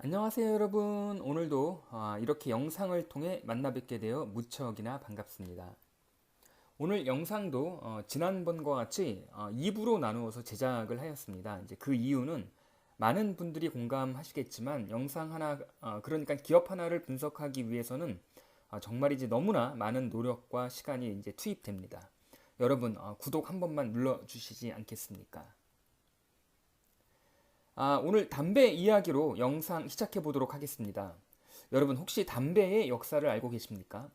안녕하세요 여러분. 오늘도 아, 이렇게 영상을 통해 만나 뵙게 되어 무척이나 반갑습니다. 오늘 영상도 어, 지난번과 같이 2부로 나누어서 제작을 하였습니다. 이제 그 이유는 많은 분들이 공감하시겠지만 영상 하나 어, 그러니까 기업 하나를 분석하기 위해서는 어, 정말이지 너무나 많은 노력과 시간이 이제 투입됩니다. 여러분 구독 한 번만 눌러 주시지 않겠습니까 아, 오늘 담배 이야기로 영상 시작해 보도록 하겠습니다. 여러분 혹시 담배의 역사를 알고 계십니까?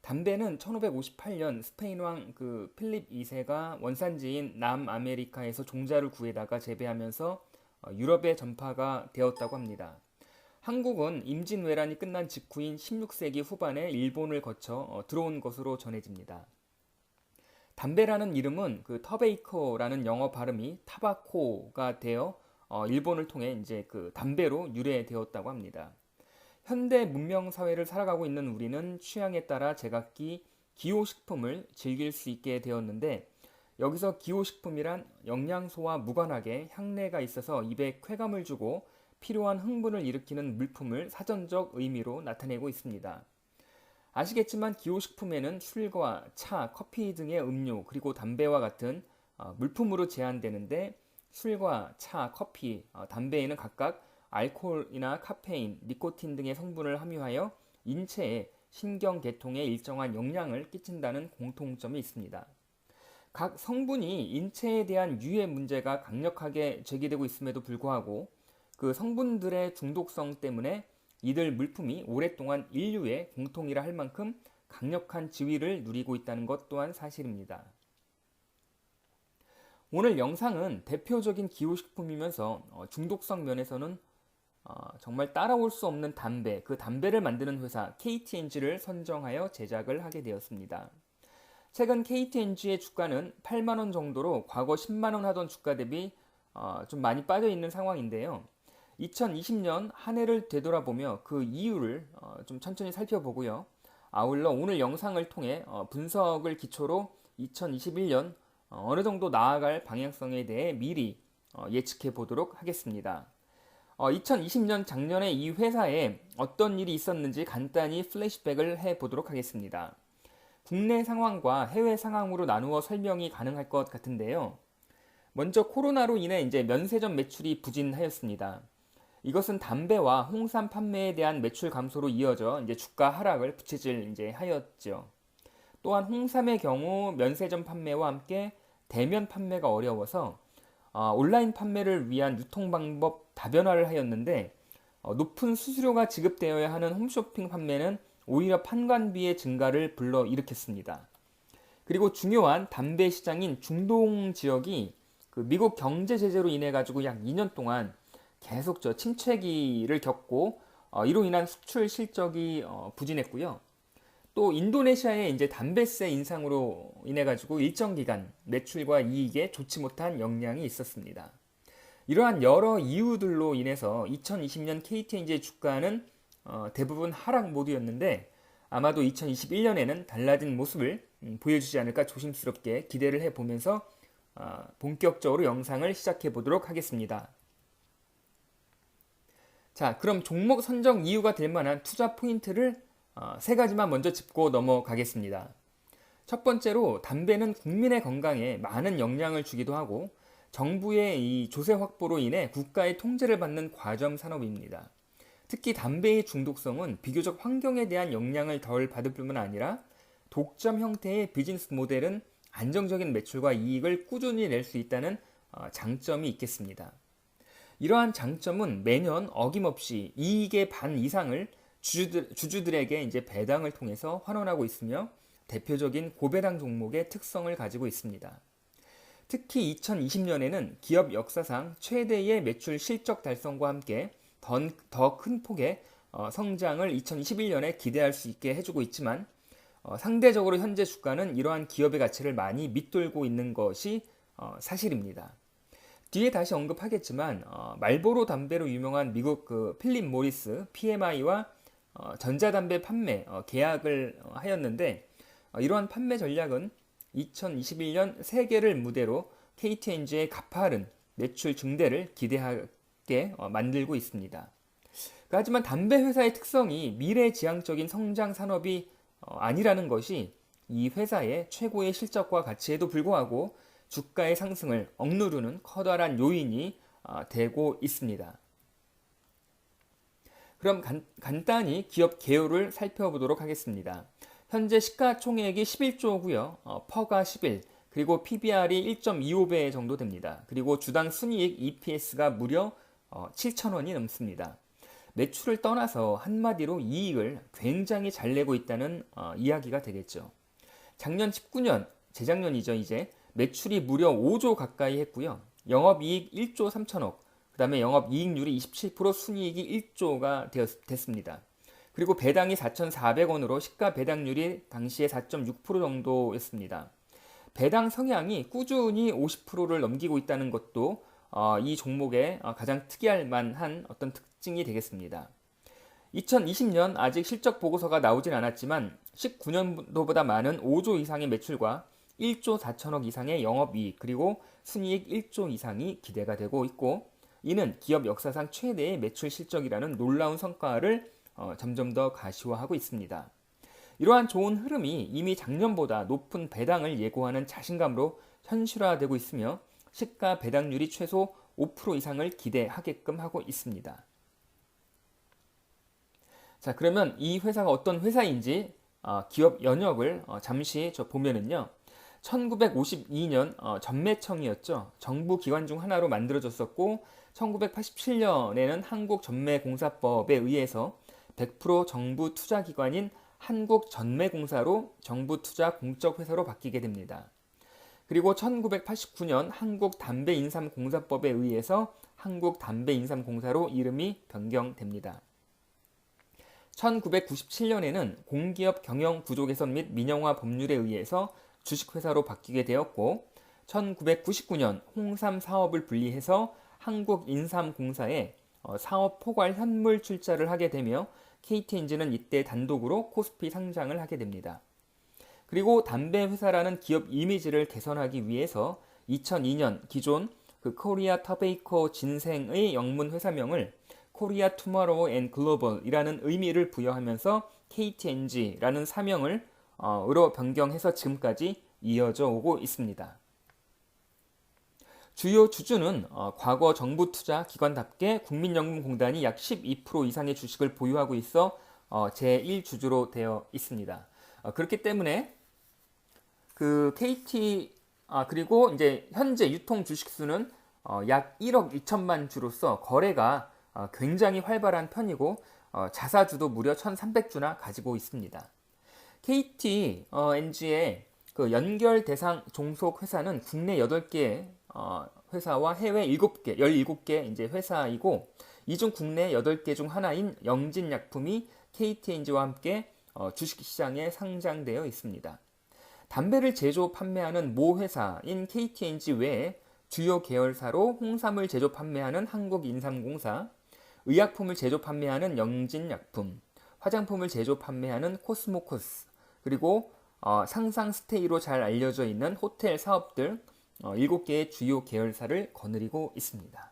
담배는 1558년 스페인 왕 그 필립 2세가 원산지인 남아메리카에서 종자를 구해다가 재배하면서 어, 유럽에 전파가 되었다고 합니다. 한국은 임진왜란이 끝난 직후인 16세기 후반에 일본을 거쳐 어, 들어온 것으로 전해집니다. 담배라는 이름은 그 터베이커라는 영어 발음이 타바코가 되어 어, 일본을 통해 이제 그 담배로 유래되었다고 합니다. 현대 문명 사회를 살아가고 있는 우리는 취향에 따라 제각기 기호식품을 즐길 수 있게 되었는데 여기서 기호식품이란 영양소와 무관하게 향내가 있어서 입에 쾌감을 주고 필요한 흥분을 일으키는 물품을 사전적 의미로 나타내고 있습니다. 아시겠지만 기호식품에는 술과 차, 커피 등의 음료 그리고 담배와 같은 어, 물품으로 제한되는데 술과 차, 커피, 어, 담배에는 각각 알코올이나 카페인, 니코틴 등의 성분을 함유하여 인체에 신경계통에 일정한 영향을 끼친다는 공통점이 있습니다. 각 성분이 인체에 대한 유해 문제가 강력하게 제기되고 있음에도 불구하고 그 성분들의 중독성 때문에 이들 물품이 오랫동안 인류의 공통이라 할 만큼 강력한 지위를 누리고 있다는 것 또한 사실입니다. 오늘 영상은 대표적인 기호식품이면서 어, 중독성 면에서는 어, 정말 따라올 수 없는 담배, 그 담배를 만드는 회사 KTNG를 선정하여 제작을 하게 되었습니다. 최근 KTNG의 주가는 8만원 정도로 과거 10만원 하던 주가 대비 어, 좀 많이 빠져 있는 상황인데요. 2020년 한 해를 되돌아보며 그 이유를 좀 천천히 살펴보고요. 아울러 오늘 영상을 통해 분석을 기초로 2021년 어, 어느 정도 나아갈 방향성에 대해 미리 어, 예측해 보도록 하겠습니다. 2020년 어, 작년에 이 회사에 어떤 일이 있었는지 간단히 플래시백을 해 보도록 하겠습니다. 국내 상황과 해외 상황으로 나누어 설명이 가능할 것 같은데요. 먼저 코로나로 인해 이제 면세점 매출이 부진하였습니다. 이것은 담배와 홍삼 판매에 대한 매출 감소로 이어져 이제 주가 하락을 부채질 이제 하였죠. 또한 홍삼의 경우 면세점 판매와 함께 대면 판매가 어려워서 어, 온라인 판매를 위한 유통 방법 다변화를 하였는데 어, 높은 수수료가 지급되어야 하는 홈쇼핑 판매는 오히려 판관비의 증가를 불러 일으켰습니다. 그리고 중요한 담배 시장인 중동 지역이 그 미국 경제 제재로 인해 가지고 약 2년 동안 계속 저 침체기를 겪고 어, 이로 인한 수출 실적이 어, 부진했고요. 또 인도네시아의 이제 담배세 인상으로 인해 가지고 일정 기간 매출과 이익에 좋지 못한 영향이 있었습니다. 이러한 여러 이유들로 인해서 2020년 KTNG의 주가는 어, 대부분 하락 모드였는데 아마도 2021년에는 달라진 모습을 음, 보여주지 않을까 조심스럽게 기대를 해보면서 어, 본격적으로 영상을 시작해 보도록 하겠습니다. 자, 그럼 종목 선정 이유가 될 만한 투자 포인트를 어, 세 가지만 먼저 짚고 넘어가겠습니다. 첫 번째로 담배는 국민의 건강에 많은 영향을 주기도 하고 정부의 이 조세 확보로 인해 국가의 통제를 받는 과점 산업입니다. 특히 담배의 중독성은 비교적 환경에 대한 영향을 덜 받을 뿐만 아니라 독점 형태의 비즈니스 모델은 안정적인 매출과 이익을 꾸준히 낼 수 있다는 어, 장점이 있겠습니다. 이러한 장점은 매년 어김없이 이익의 반 이상을 주주들, 주주들에게 이제 배당을 통해서 환원하고 있으며 대표적인 고배당 종목의 특성을 가지고 있습니다. 특히 2020년에는 기업 역사상 최대의 매출 실적 달성과 함께 더 큰 폭의 어, 성장을 2021년에 기대할 수 있게 해주고 있지만 어, 상대적으로 현재 주가는 이러한 기업의 가치를 많이 밑돌고 있는 것이 어, 사실입니다. 뒤에 다시 언급하겠지만 말보로 담배로 유명한 미국 그 필립 모리스 PMI와 어, 전자담배 판매 어, 계약을 어, 하였는데 이러한 판매 전략은 2021년 세계를 무대로 KTNG의 가파른 매출 증대를 기대하게 만들고 있습니다. 하지만 담배 회사의 특성이 미래지향적인 성장 산업이 어, 아니라는 것이 이 회사의 최고의 실적과 가치에도 불구하고 주가의 상승을 억누르는 커다란 요인이 어, 되고 있습니다. 그럼 간, 간단히 기업 개요를 살펴보도록 하겠습니다. 현재 시가총액이 11조고요. 어, 퍼가 11, 그리고 PBR이 1.25배 정도 됩니다. 그리고 주당 순이익 EPS가 무려 어, 7천원이 넘습니다. 매출을 떠나서 한마디로 이익을 굉장히 잘 내고 있다는 어, 이야기가 되겠죠. 작년 19년, 재작년이죠 이제 매출이 무려 5조 가까이 했고요. 영업이익 1조 3천억, 그 다음에 영업 이익률이 27% 순이익이 1조가 되었, 됐습니다. 그리고 배당이 4,400원으로 시가 배당률이 당시에 4.6% 정도였습니다. 배당 성향이 꾸준히 50%를 넘기고 있다는 것도 어, 이 종목의 어, 가장 특이할 만한 어떤 특징이 되겠습니다. 2020년 아직 실적 보고서가 나오진 않았지만 19년도보다 많은 5조 이상의 매출과 1조 4천억 이상의 영업이익 그리고 순이익 1조 이상이 기대가 되고 있고 이는 기업 역사상 최대의 매출 실적이라는 놀라운 성과를 어, 점점 더 가시화하고 있습니다. 이러한 좋은 흐름이 이미 작년보다 높은 배당을 예고하는 자신감으로 현실화되고 있으며 시가 배당률이 최소 5% 이상을 기대하게끔 하고 있습니다. 자, 그러면 이 회사가 어떤 회사인지 어, 기업 연역을 어, 잠시 저 보면은요. 1952년 어, 전매청이었죠. 정부 기관 중 하나로 만들어졌었고 1987년에는 한국전매공사법에 의해서 100% 정부 투자기관인 한국전매공사로 정부 투자 공적 회사로 바뀌게 됩니다. 그리고 1989년 한국담배인삼공사법에 의해서 한국담배인삼공사로 이름이 변경됩니다. 1997년에는 공기업 경영 구조 개선 및 민영화 법률에 의해서 주식회사로 바뀌게 되었고 1999년 홍삼 사업을 분리해서 한국인삼공사에 어, 사업 포괄 현물 출자를 하게 되며 KT엔진은 이때 단독으로 코스피 상장을 하게 됩니다. 그리고 담배 회사라는 기업 이미지를 개선하기 위해서 2002년 기존 그 코리아 타베이커 진생의 영문 회사명을 코리아 투마로우 앤 글로벌이라는 의미를 부여하면서 KTNG라는 사명을 어, 으로 변경해서 지금까지 이어져 오고 있습니다. 주요 주주는 어, 과거 정부 투자 기관답게 국민연금공단이 약 12% 이상의 주식을 보유하고 있어 어, 제1주주로 되어 있습니다. 어, 그렇기 때문에 그 KT 아, 그리고 이제 현재 유통 주식 수는 어, 약 1억 2천만 주로서 거래가 어, 굉장히 활발한 편이고 어, 자사주도 무려 1,300주나 가지고 있습니다. KT NG의 그 연결 대상 종속 회사는 국내 8개 어, 회사와 해외 7개, 17개 이제 회사이고 이 중 국내 8개 중 하나인 영진약품이 KTNG와 함께 어, 주식시장에 상장되어 있습니다. 담배를 제조 판매하는 모 회사인 KTNG 외에 주요 계열사로 홍삼을 제조 판매하는 한국인삼공사, 의약품을 제조 판매하는 영진약품, 화장품을 제조 판매하는 코스모코스, 그리고 어, 상상 스테이로 잘 알려져 있는 호텔 사업들 어, 7개의 주요 계열사를 거느리고 있습니다.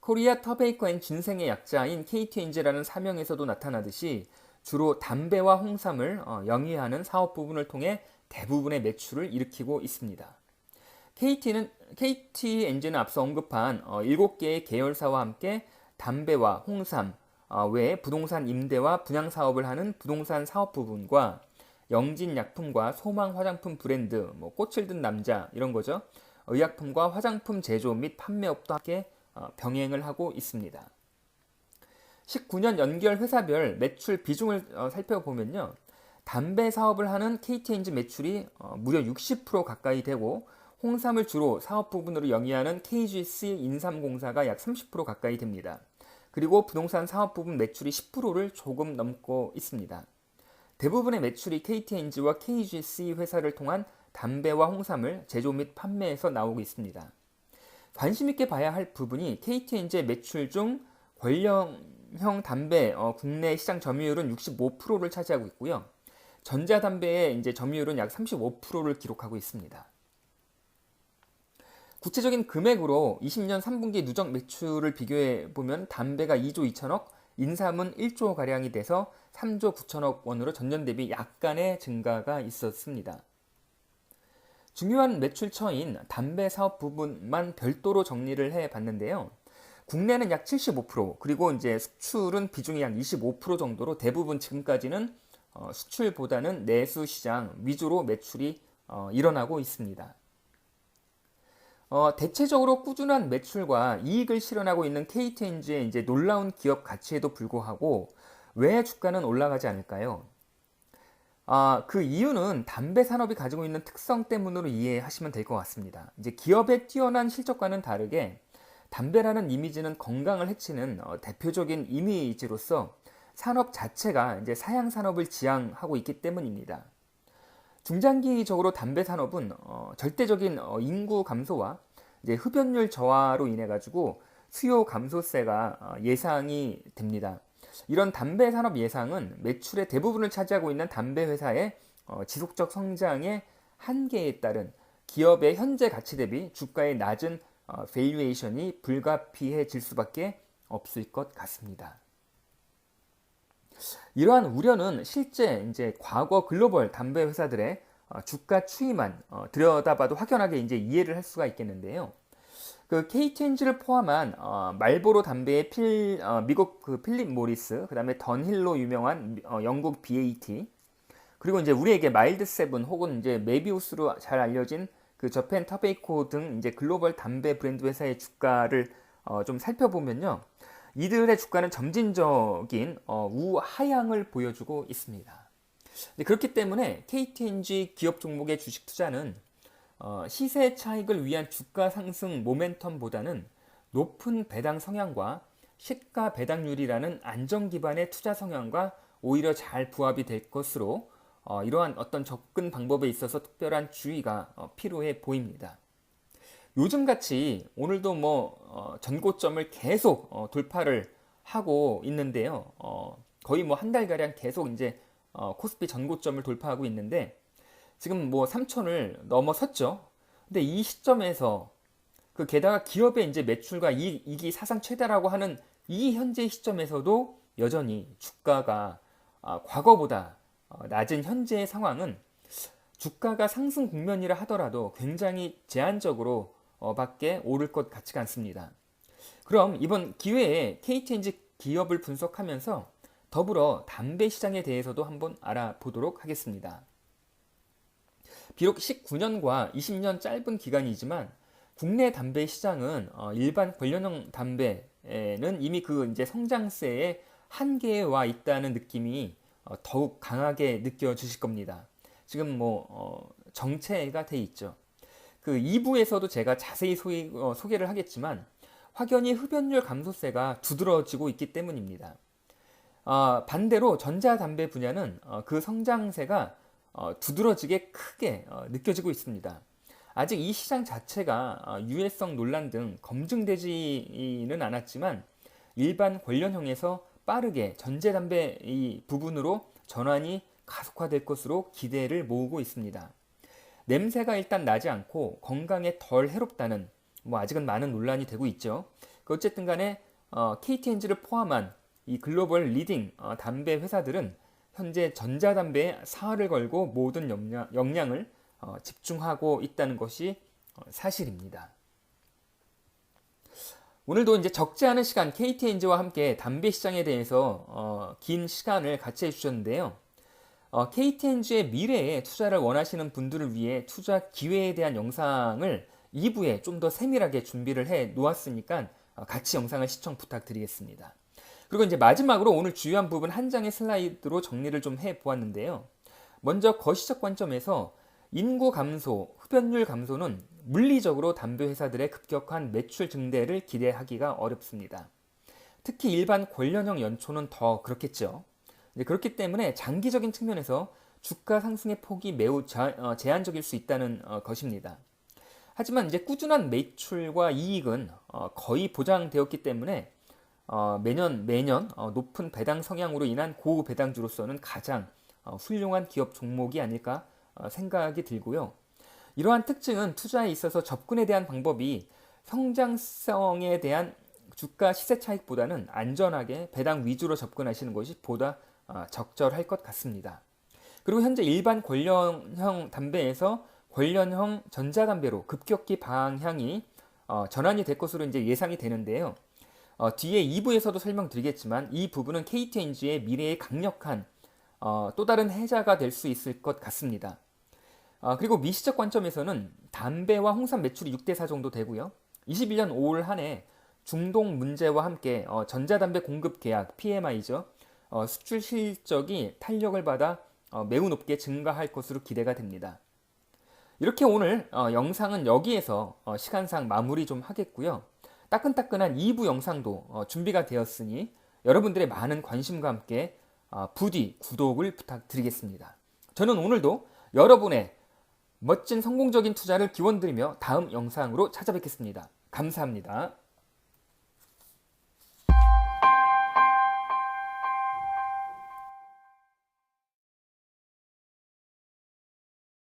코리아 터베이커 앤 진생의 약자인 KTNG라는 사명에서도 나타나듯이 주로 담배와 홍삼을 어, 영위하는 사업 부분을 통해 대부분의 매출을 일으키고 있습니다. KT는 KTNG는 앞서 언급한 어, 7개의 계열사와 함께 담배와 홍삼 어, 외에 부동산 임대와 분양 사업을 하는 부동산 사업 부분과 영진 약품과 소망 화장품 브랜드, 뭐 꽃을 든 남자 이런 거죠. 의약품과 화장품 제조 및 판매업도 함께 어, 병행을 하고 있습니다. 19년 연결 회사별 매출 비중을 어, 살펴보면요. 담배 사업을 하는 KTNG 매출이 어, 무려 60% 가까이 되고 홍삼을 주로 사업 부분으로 영위하는 KGC 인삼공사가 약 30% 가까이 됩니다. 그리고 부동산 사업 부분 매출이 10%를 조금 넘고 있습니다. 대부분의 매출이 KTNG와 KGC 회사를 통한 담배와 홍삼을 제조 및 판매해서 나오고 있습니다. 관심 있게 봐야 할 부분이 KTNG의 매출 중 권령형 담배 어, 국내 시장 점유율은 65%를 차지하고 있고요. 전자담배의 이제 점유율은 약 35%를 기록하고 있습니다. 구체적인 금액으로 20년 3분기 누적 매출을 비교해 보면 담배가 2조 2천억, 인삼은 1조 가량이 돼서 3조 9천억 원으로 전년 대비 약간의 증가가 있었습니다. 중요한 매출처인 담배 사업 부분만 별도로 정리를 해 봤는데요. 국내는 약 75%, 그리고 이제 수출은 비중이 약25% 정도로 대부분 지금까지는 어, 수출보다는 내수 시장 위주로 매출이 어, 일어나고 있습니다. 어, 대체적으로 꾸준한 매출과 이익을 실현하고 있는 KTNG의 이제 놀라운 기업 가치에도 불구하고 왜 주가는 올라가지 않을까요? 아, 그 이유는 담배 산업이 가지고 있는 특성 때문으로 이해하시면 될 것 같습니다. 이제 기업의 뛰어난 실적과는 다르게 담배라는 이미지는 건강을 해치는 어, 대표적인 이미지로서 산업 자체가 이제 사양 산업을 지향하고 있기 때문입니다. 중장기적으로 담배 산업은 어, 절대적인 어, 인구 감소와 이제 흡연율 저하로 인해 가지고 수요 감소세가 어, 예상이 됩니다. 이런 담배 산업 예상은 매출의 대부분을 차지하고 있는 담배 회사의 어, 지속적 성장의 한계에 따른 기업의 현재 가치 대비 주가의 낮은 어, 밸류에이션이 불가피해질 수밖에 없을 것 같습니다. 이러한 우려는 실제 이제 과거 글로벌 담배 회사들의 어, 주가 추이만 어, 들여다봐도 확연하게 이제 이해를 할 수가 있겠는데요. 그 KTNG를 포함한 어, 말보로 담배의 필, 어, 미국 그 필립 모리스, 그 다음에 던힐로 유명한 어, 영국 BAT, 그리고 이제 우리에게 마일드 세븐 혹은 이제 메비우스로 잘 알려진 그 저펜 터베이코 등 이제 글로벌 담배 브랜드 회사의 주가를 어, 좀 살펴보면요. 이들의 주가는 점진적인 어, 우하향을 보여주고 있습니다. 그렇기 때문에 KTNG 기업 종목의 주식 투자는 어, 시세 차익을 위한 주가 상승 모멘텀보다는 높은 배당 성향과 시가 배당률이라는 안정 기반의 투자 성향과 오히려 잘 부합이 될 것으로 어, 이러한 어떤 접근 방법에 있어서 특별한 주의가 어, 필요해 보입니다. 요즘 같이 오늘도 뭐 어, 전고점을 계속 어, 돌파를 하고 있는데요. 어, 거의 뭐 한 달 가량 계속 이제 어, 코스피 전고점을 돌파하고 있는데 지금 뭐 3천을 넘어섰죠. 근데 이 시점에서 그 게다가 기업의 이제 매출과 이익, 이익이 사상 최다라고 하는 이 현재 시점에서도 여전히 주가가 아, 과거보다 어, 낮은 현재의 상황은 주가가 상승 국면이라 하더라도 굉장히 제한적으로 어, 밖에 오를 것 같지가 않습니다. 그럼 이번 기회에 KTNG 기업을 분석하면서 더불어 담배 시장에 대해서도 한번 알아보도록 하겠습니다. 비록 19년과 20년 짧은 기간이지만 국내 담배 시장은 어, 일반 관련형 담배에는 이미 그 이제 성장세의 한계에 와 있다는 느낌이 어, 더욱 강하게 느껴지실 겁니다. 지금 뭐 어, 정체가 돼 있죠. 그 2부에서도 제가 자세히 소개, 소개를 하겠지만 확연히 흡연율 감소세가 두드러지고 있기 때문입니다. 어, 반대로 전자담배 분야는 어, 그 성장세가 어, 두드러지게 크게 어, 느껴지고 있습니다. 아직 이 시장 자체가 어, 유해성 논란 등 검증되지는 않았지만 일반 관련형에서 빠르게 전자담배 이 부분으로 전환이 가속화될 것으로 기대를 모으고 있습니다. 냄새가 일단 나지 않고 건강에 덜 해롭다는 뭐 아직은 많은 논란이 되고 있죠. 그 어쨌든 간에 어, KTNG를 포함한 이 글로벌 리딩 어, 담배 회사들은 현재 전자담배에 사활을 걸고 모든 역량, 역량을 어, 집중하고 있다는 것이 어, 사실입니다. 오늘도 이제 적지 않은 시간 KTNG와 함께 담배 시장에 대해서 어, 긴 시간을 같이 해주셨는데요. 어, KTNG의 미래에 투자를 원하시는 분들을 위해 투자 기회에 대한 영상을 2부에 좀 더 세밀하게 준비를 해 놓았으니까 어, 같이 영상을 시청 부탁드리겠습니다. 그리고 이제 마지막으로 오늘 주요한 부분 한 장의 슬라이드로 정리를 좀 해 보았는데요. 먼저 거시적 관점에서 인구 감소, 흡연율 감소는 물리적으로 담배 회사들의 급격한 매출 증대를 기대하기가 어렵습니다. 특히 일반 관련형 연초는 더 그렇겠죠. 그렇기 때문에 장기적인 측면에서 주가 상승의 폭이 매우 어, 제한적일 수 있다는 어, 것입니다. 하지만 이제 꾸준한 매출과 이익은 어, 거의 보장되었기 때문에 어, 매년 매년 어, 높은 배당 성향으로 인한 고우 배당주로서는 가장 어, 훌륭한 기업 종목이 아닐까 어, 생각이 들고요. 이러한 특징은 투자에 있어서 접근에 대한 방법이 성장성에 대한 주가 시세 차익보다는 안전하게 배당 위주로 접근하시는 것이 보다 아, 적절할 것 같습니다. 그리고 현재 일반 관련형 담배에서 관련형 전자담배로 급격히 방향이 어, 전환이 될 것으로 이제 예상이 되는데요. 어, 뒤에 2부에서도 설명드리겠지만 이 부분은 KTNG의 미래의 강력한 어, 또 다른 해자가 될 수 있을 것 같습니다. 어, 그리고 미시적 관점에서는 담배와 홍삼 매출이 6대4 정도 되고요. 21년 5월 한 해 중동 문제와 함께 어, 전자담배 공급 계약 PMI죠. 어, 수출 실적이 탄력을 받아 어, 매우 높게 증가할 것으로 기대가 됩니다. 이렇게 오늘 어, 영상은 여기에서 어, 시간상 마무리 좀 하겠고요. 따끈따끈한 2부 영상도 어, 준비가 되었으니 여러분들의 많은 관심과 함께 어, 부디 구독을 부탁드리겠습니다. 저는 오늘도 여러분의 멋진 성공적인 투자를 기원드리며 다음 영상으로 찾아뵙겠습니다. 감사합니다.